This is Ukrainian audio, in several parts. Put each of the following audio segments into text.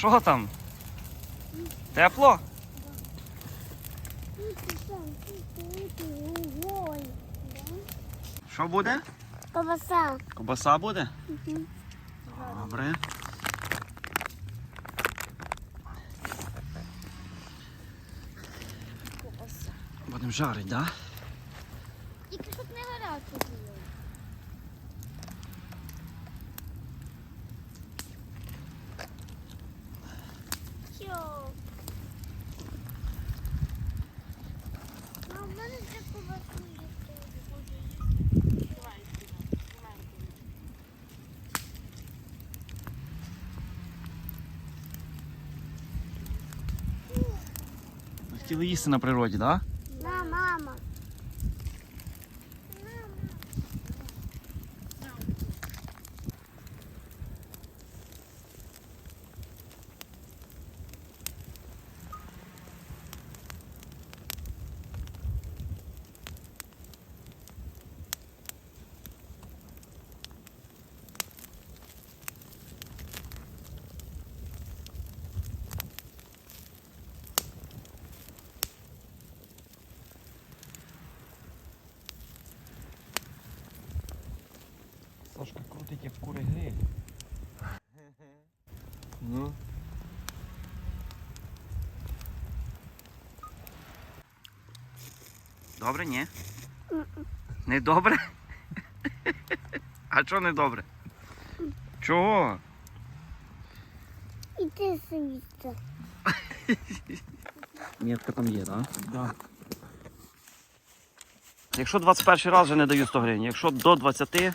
Що там? Тепло? Що буде? Ковбаса. Кобаса буде? Добре. Ковбаса. Будемо жарити, так? Да? Тільки щоб не гаряче було. Що? А в мене вже ковбасу є. Ви хотіли їсти на природі? Да? На, мама. Сашка крутить як кури гриль. Ну. Добре, ні? Не добре? А чого не добре? Чого? І ти світься. Метка там є, так? Да? Якщо 21 раз вже не даю 100 гривень, якщо до 20,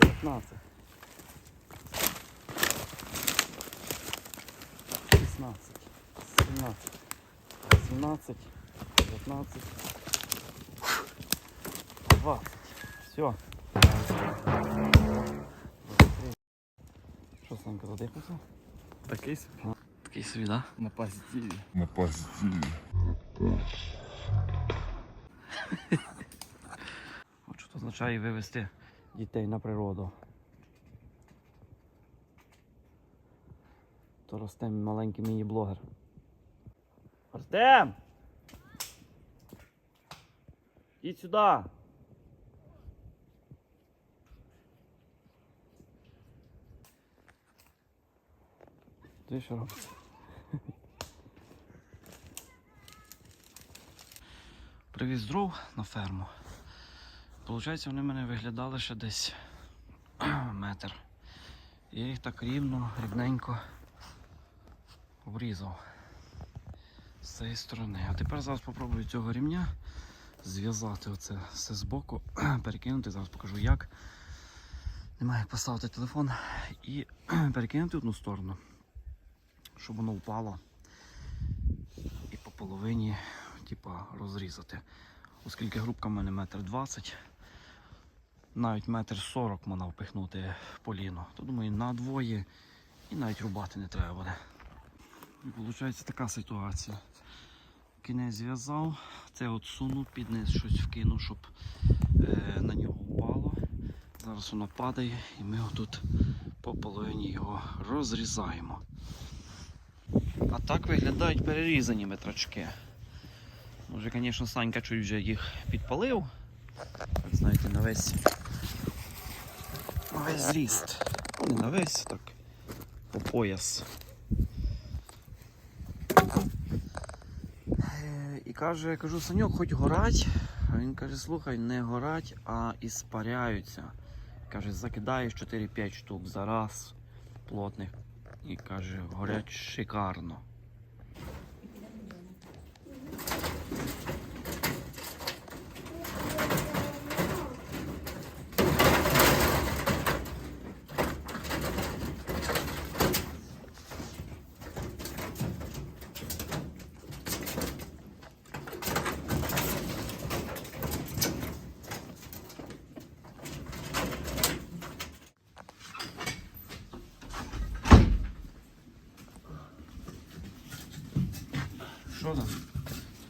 п'ятнадцять, шістнадцять, сімнадцять, сімнадцять, дев'ятнадцять, двадцять. Все. Що, Санька, задихався? Такий собі. Такий собі, да? На позитиві. На позитиві. Що це означає вивезти дітей на природу. То росте маленький міні-блогер. Артем! Ідь сюди! Ти що робиш? Привіз дров на ферму. Получається, вони мене виглядали ще десь метр. Я їх так рівно, рівненько обрізав з цієї сторони. А тепер зараз спробую цього рівня зв'язати оце все з боку, перекинути, зараз покажу як. Немає як поставити телефон і перекинути одну сторону, щоб воно впало і по половині типа, розрізати. Оскільки грубка в мене метр двадцять, навіть метр сорок можна впихнути поліно, то думаю на двоє і навіть рубати не треба буде. І виходить така ситуація. Кінець зв'язав, це от сунув, під низ щось вкинув, щоб е, на нього впало. Зараз воно падає і ми отут по половині його розрізаємо. А так виглядають перерізані метрачки. Може, звісно, Санька чуть вже їх підпалив. Знаєте, на весь, на весь зріст. Не на весь, так, по пояс. І каже, я кажу, Саньок, хоч горать. А він каже, слухай, не горать, а іспаряються. Каже, закидаєш 4-5 штук за раз плотних. І каже, горять шикарно.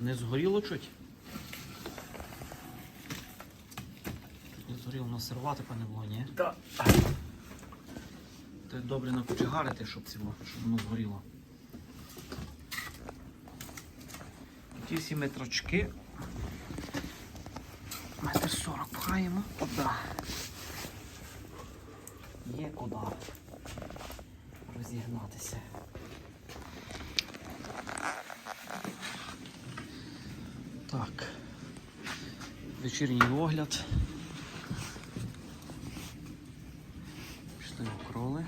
Не згоріло чуть? Чуть не згоріло, на сервати не було, ні? Так. Ти добре накочегарити, щоб, щоб воно згоріло. Ті всі метрочки. Метр сорок пхаємо. Ода. Є куди розігнатися. Так. Вечірній огляд. Пішли окроли.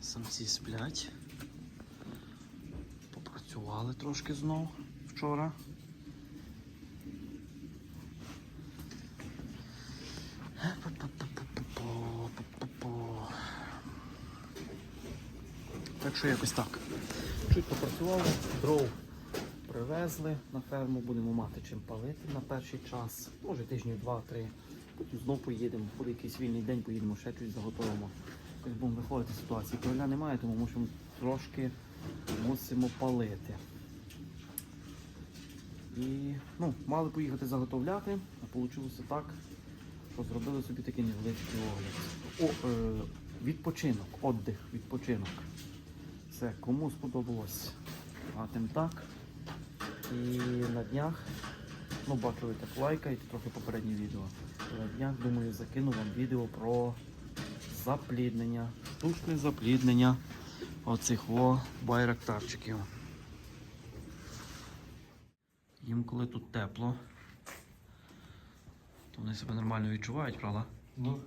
Самці сплять. Попрацювали трошки знов вчора. Так що якось так. Чуть попрацювали, дров привезли на ферму, будемо мати чим палити на перший час. Може тижнів два-три. Потім знов поїдемо, буде якийсь вільний день, поїдемо ще щось заготовимо. Якось будемо виходити з ситуації. Короля немає, тому мусимо трошки мусимо палити. І ну, мали поїхати заготовляти, а вийшло так, що зробили собі такий невеличкий огляд. О, е, відпочинок, отдих, відпочинок. Все, кому сподобалось, а тим так. І на днях, ну бачили так лайкайте трохи попереднє відео. На днях, думаю, закину вам відео про запліднення, штучне запліднення оцих во байрактарчиків. Їм коли тут тепло, то вони себе нормально відчувають, правда? Ну.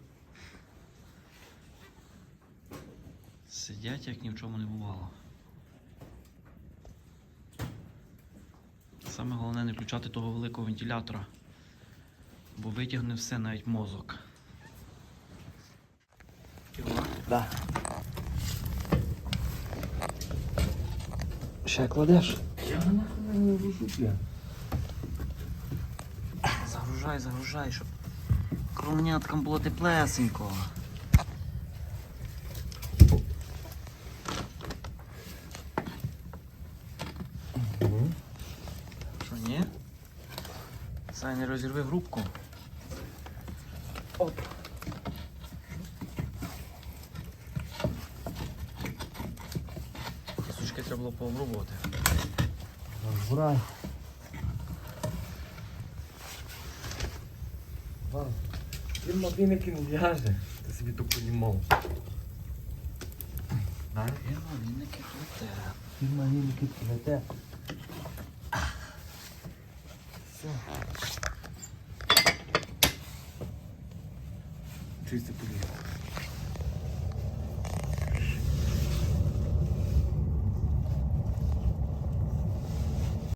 Сидять, як ні в чому не бувало. Саме головне не включати того великого вентилятора, бо витягне все, навіть мозок. Да. Ще кладеш? Я нахуй не вожу, бля. Загружай, загружай, щоб кровняткам було теплесенько. Що, ні? Сай, не розірви грубку. Оп. Сучки треба було пообрубувати. Врай. Ван, він мобільники не в'яже. Ти собі то понімав. Фірма вінники плете. Він мобільники плете. Все. Чисто поліг.